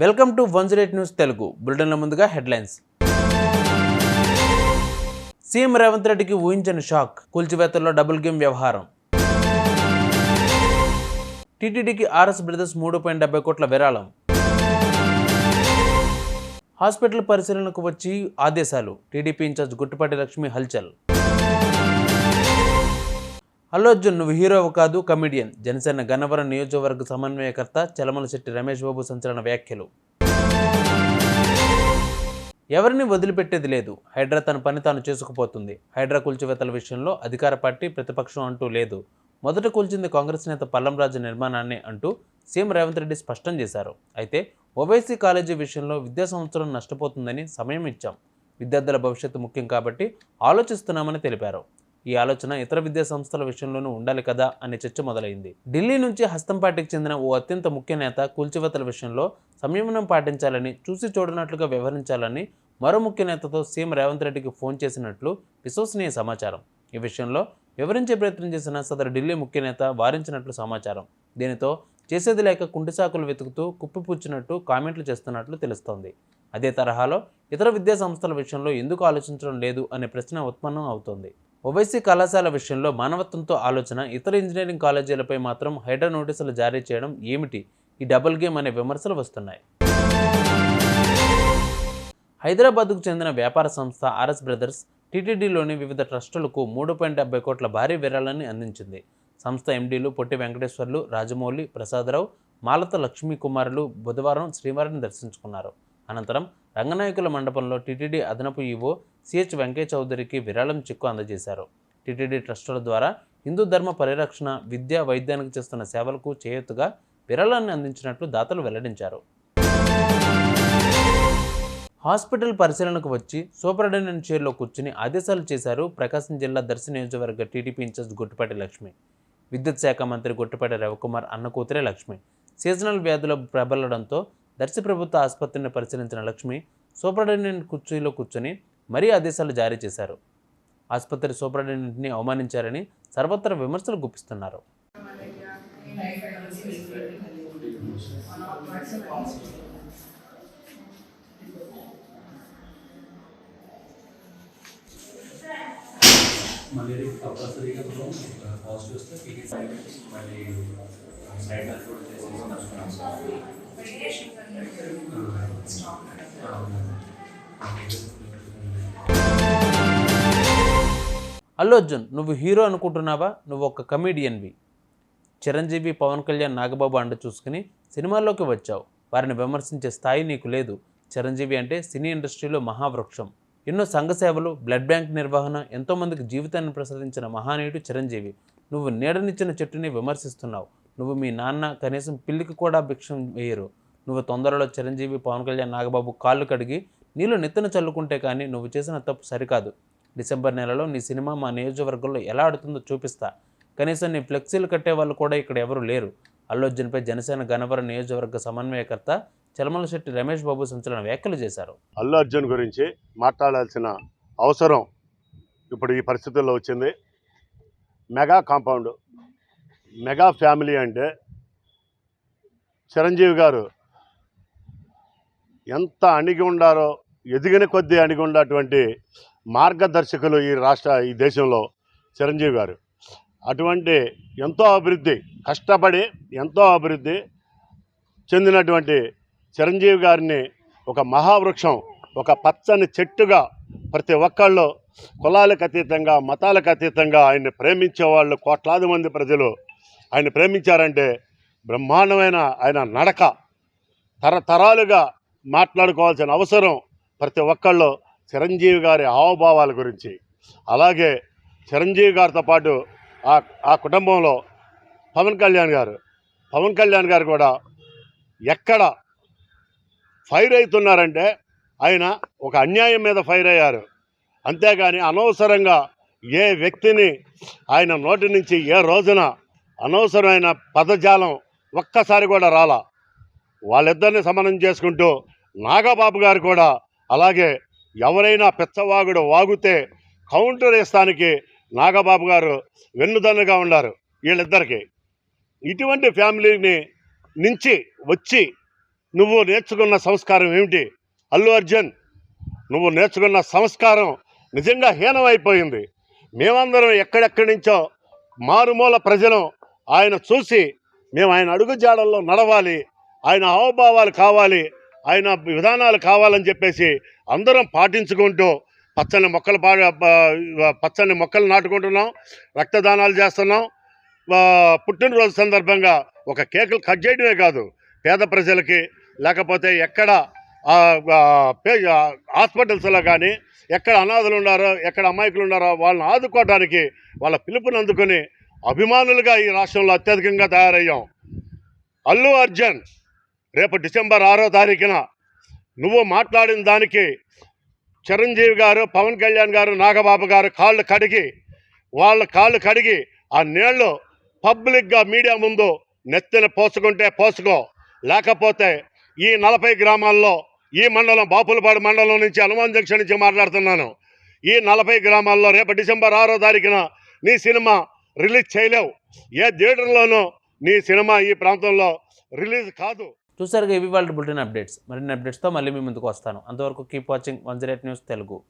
Welcome to one zero eight news Telugu. బులెటిన్ల ముందుగా headlines. CM Revanth రెడ్డికి ఊహించని షాక్ కూల్చివేతల్లో డబుల్ గేమ్ వ్యవహారం. టీటీడీకి ఆర్ఎస్ బ్రదర్స్ మూడు పాయింట్ డెబ్బై కోట్ల విరాళం. హాస్పిటల్ పరిశీలనకు వచ్చి ఆదేశాలు టీడీపీ ఇన్ఛార్జ్ గుట్టుపాటి లక్ష్మి హల్చల్. అల్లు అర్జున్ నువ్వు హీరోవు కాదు కమిడియన్ జనసేన గన్నవరం నియోజకవర్గ సమన్వయకర్త చలమలశెట్టి రమేష్ బాబు సంచలన వ్యాఖ్యలు. ఎవరిని వదిలిపెట్టేది లేదు. హైడ్రా తన పని తాను చేసుకుపోతుంది. హైడ్రా కూల్చివేతల విషయంలో అధికార పార్టీ ప్రతిపక్షం అంటూ లేదు. మొదట కూల్చింది కాంగ్రెస్ నేత పల్లంరాజు నిర్మాణాన్ని అంటూ సీఎం రేవంత్ రెడ్డి స్పష్టం చేశారు. అయితే ఓవైసీ కాలేజీ విషయంలో విద్యా సంవత్సరం నష్టపోతుందని సమయం ఇచ్చాం. విద్యార్థుల భవిష్యత్తు ముఖ్యం కాబట్టి ఆలోచిస్తున్నామని తెలిపారు. ఈ ఆలోచన ఇతర విద్యా సంస్థల విషయంలోనూ ఉండాలి కదా అనే చర్చ మొదలైంది. ఢిల్లీ నుంచి హస్తం పార్టీకి చెందిన ఓ అత్యంత ముఖ్య నేత కూల్చివేతల విషయంలో సంయమనం పాటించాలని చూసి చూడనట్లుగా వ్యవహరించాలని మరో ముఖ్య నేతతో సీఎం రేవంత్ రెడ్డికి ఫోన్ చేసినట్లు విశ్వసనీయ సమాచారం. ఈ విషయంలో వివరించే ప్రయత్నం చేసిన సదరు ఢిల్లీ ముఖ్య నేత వారించినట్లు సమాచారం. దీనితో చేసేది లేక కుంటిసాకులు వెతుకుతూ కుప్పిపుచ్చినట్టు కామెంట్లు చేస్తున్నట్లు తెలుస్తోంది. అదే తరహాలో ఇతర విద్యా సంస్థల విషయంలో ఎందుకు ఆలోచించడం లేదు అనే ప్రశ్న ఉత్పన్నం అవుతోంది. ఓవైసీ కళాశాల విషయంలో మానవత్వంతో ఆలోచన ఇతర ఇంజనీరింగ్ కాలేజీలపై మాత్రం హైడ్రా నోటీసులు జారీ చేయడం ఏమిటి? ఈ డబుల్ గేమ్ అనే విమర్శలు వస్తున్నాయి. హైదరాబాద్కు చెందిన వ్యాపార సంస్థ ఆర్ఎస్ బ్రదర్స్ టీటీడీలోని వివిధ ట్రస్టులకు మూడు పాయింట్ డెబ్బై కోట్ల భారీ విరాళాన్ని అందించింది. సంస్థ ఎండీలు పొట్టి వెంకటేశ్వర్లు రాజమౌళి ప్రసాదరావు మాలత లక్ష్మీ కుమారులు బుధవారం శ్రీవారిని దర్శించుకున్నారు. అనంతరం రంగనాయకుల మండపంలో టీటీడీ అదనపు ఈవో సిహెచ్ వెంకయ్య చౌదరికి విరాళం చిక్కు అందజేశారు. టీటీడీ ట్రస్టుల ద్వారా హిందూ ధర్మ పరిరక్షణ విద్య వైద్యానికి చేస్తున్న సేవలకు చేయొత్తుగా విరాళాన్ని అందించినట్లు దాతలు వెల్లడించారు. హాస్పిటల్ పరిశీలనకు వచ్చి సూపరింటెండెంట్ చైర్లో కూర్చుని ఆదేశాలు చేశారు ప్రకాశం జిల్లా దర్శి నియోజకవర్గ టీడీపీ ఇన్ఛార్జ్ గుట్టుపాటి లక్ష్మి విద్యుత్ శాఖ మంత్రి గుట్టుపాటి రవికుమార్ అన్న కూతురే లక్ష్మి. సీజనల్ వ్యాధులు ప్రబలడంతో దర్శి ప్రభుత్వ ఆసుపత్రిని పరిశీలించిన లక్ష్మి సూపరింటెండెంట్ కుర్చీలో కూర్చొని మరీ ఆదేశాలు జారీ చేశారు. ఆసుపత్రి సూపరింటెండెంట్ని అవమానించారని సర్వత్రా విమర్శలు గుప్పిస్తున్నారు. మళ్ళీ కంపల్సరీగా మనం పాజిటివ్ వస్తే సైడ్ మళ్ళీ సైడ్ కూడా అల్లు అర్జున్ నువ్వు హీరో అనుకుంటున్నావా? నువ్వు ఒక కమీడియన్వి. చిరంజీవి పవన్ కళ్యాణ్ నాగబాబు అండ చూసుకుని సినిమాల్లోకి వచ్చావు. వారిని విమర్శించే స్థాయి నీకు లేదు. చిరంజీవి అంటే సినీ ఇండస్ట్రీలో మహావృక్షం. ఎన్నో సంఘ సేవలు బ్లడ్ బ్యాంక్ నిర్వహణ ఎంతోమందికి జీవితాన్ని ప్రసాదించిన మహానీయుడు చిరంజీవి. నువ్వు నీడనిచ్చిన చెట్టుని విమర్శిస్తున్నావు. నువ్వు మీ నాన్న కనీసం పిల్లికి కూడా భిక్షం వేయరు. నువ్వు తొందరలో చిరంజీవి పవన్ కళ్యాణ్ నాగబాబు కాళ్ళు కడిగి నీళ్ళు నెత్తున చల్లుకుంటే కానీ నువ్వు చేసిన తప్పు సరికాదు. డిసెంబర్ నెలలో నీ సినిమా మా నియోజకవర్గంలో ఎలా ఆడుతుందో చూపిస్తా. కనీసం నీ ఫ్లెక్సీలు కట్టే వాళ్ళు కూడా ఇక్కడ ఎవరు లేరు. అల్లు అర్జున్పై జనసేన గణవరం నియోజకవర్గ సమన్వయకర్త చలమల శెట్టి రమేష్ బాబు సంచలన వ్యాఖ్యలు చేశారు. అల్లు అర్జున్ గురించి మాట్లాడాల్సిన అవసరం ఇప్పుడు ఈ పరిస్థితుల్లో వచ్చింది. మెగా కాంపౌండ్ మెగా ఫ్యామిలీ అంటే చిరంజీవి గారు ఎంత అణిగి ఉండారో ఎదిగిన కొద్దీ అణిగి ఉన్నటువంటి మార్గదర్శకులు ఈ రాష్ట్ర ఈ దేశంలో చిరంజీవి గారు. అటువంటి ఎంతో అభివృద్ధి కష్టపడి ఎంతో అభివృద్ధి చెందినటువంటి చిరంజీవి గారిని ఒక మహావృక్షం ఒక పచ్చని చెట్టుగా ప్రతి ఒక్కళ్ళు కులాలకు అతీతంగా మతాలకు అతీతంగా ఆయన్ని ప్రేమించే వాళ్ళు కోట్లాది మంది ప్రజలు ఆయన ప్రేమించారంటే బ్రహ్మాండమైన ఆయన నడక. తరతరాలుగా మాట్లాడుకోవాల్సిన అవసరం ప్రతి ఒక్కళ్ళు చిరంజీవి గారి హావభావాల గురించి. అలాగే చిరంజీవి గారితో పాటు ఆ ఆ కుటుంబంలో పవన్ కళ్యాణ్ గారు. పవన్ కళ్యాణ్ గారు కూడా ఎక్కడ ఫైర్ అవుతున్నారంటే ఆయన ఒక అన్యాయం మీద ఫైర్ అయ్యారు. అంతేగాని అనవసరంగా ఏ వ్యక్తిని ఆయన నోటి నుంచి ఏ రోజున అనవసరమైన పదజాలం ఒక్కసారి కూడా రాలా. వాళ్ళిద్దరిని సమనం చేసుకుంటూ నాగబాబు గారు కూడా అలాగే ఎవరైనా పెచ్చవాగుడు వాగుతే కౌంటర్ వేస్తానికి నాగబాబు గారు వెన్నుదన్నుగా ఉన్నారు వీళ్ళిద్దరికి. ఇటువంటి ఫ్యామిలీని నుంచి వచ్చి నువ్వు నేర్చుకున్న సంస్కారం ఏమిటి? అల్లు అర్జున్ నువ్వు నేర్చుకున్న సంస్కారం నిజంగా హీనమైపోయింది. మేమందరం ఎక్కడెక్కడి నుంచో మారుమూల ప్రజలు ఆయన చూసి మేము ఆయన అడుగు జాడల్లో నడవాలి ఆయన హావభావాలు కావాలి ఆయన విధానాలు కావాలని చెప్పేసి అందరం పాటించుకుంటూ పచ్చని మొక్కలు పా పచ్చని మొక్కలు నాటుకుంటున్నాం రక్తదానాలు చేస్తున్నాం. పుట్టినరోజు సందర్భంగా ఒక కేకులు కట్ చేయడమే కాదు పేద ప్రజలకి లేకపోతే ఎక్కడ పే- హాస్పిటల్స్లో కానీ ఎక్కడ అనాథలు ఉన్నారో ఎక్కడ అమాయకులు ఉన్నారో వాళ్ళని ఆదుకోవడానికి వాళ్ళ పిలుపుని అందుకొని అభిమానులుగా ఈ రాష్ట్రంలో అత్యధికంగా తయారయ్యాం. అల్లు అర్జున్ రేపు డిసెంబర్ ఆరో తారీఖున నువ్వు మాట్లాడిన దానికి చిరంజీవి గారు పవన్ కళ్యాణ్ గారు నాగబాబు గారు కాళ్ళు కడిగి వాళ్ళ కాళ్ళు కడిగి ఆ నీళ్ళు పబ్లిక్గా మీడియా ముందు నెత్తిన పోసుకుంటే పోసుకో. లేకపోతే ఈ నలభై గ్రామాల్లో ఈ మండలం బాపులపాడు మండలం నుంచి హనుమాన్ జంక్షన్ నుంచి మాట్లాడుతున్నాను. ఈ నలభై గ్రామాల్లో రేపు డిసెంబర్ ఆరో తారీఖున నీ సినిమా రిలీజ్ చేయలేవు. ఏ థియేటర్లోనూ నీ సినిమా ఈ ప్రాంతంలో రిలీజ్ కాదు. చూసారుగా ఇవి వాళ్ళ బులెటిన్ అప్డేట్స్. మరిన్ని అప్డేట్స్తో మళ్ళీ మీ ముందుకు వస్తాను. అంతవరకు keep watching one zero eight news Telugu.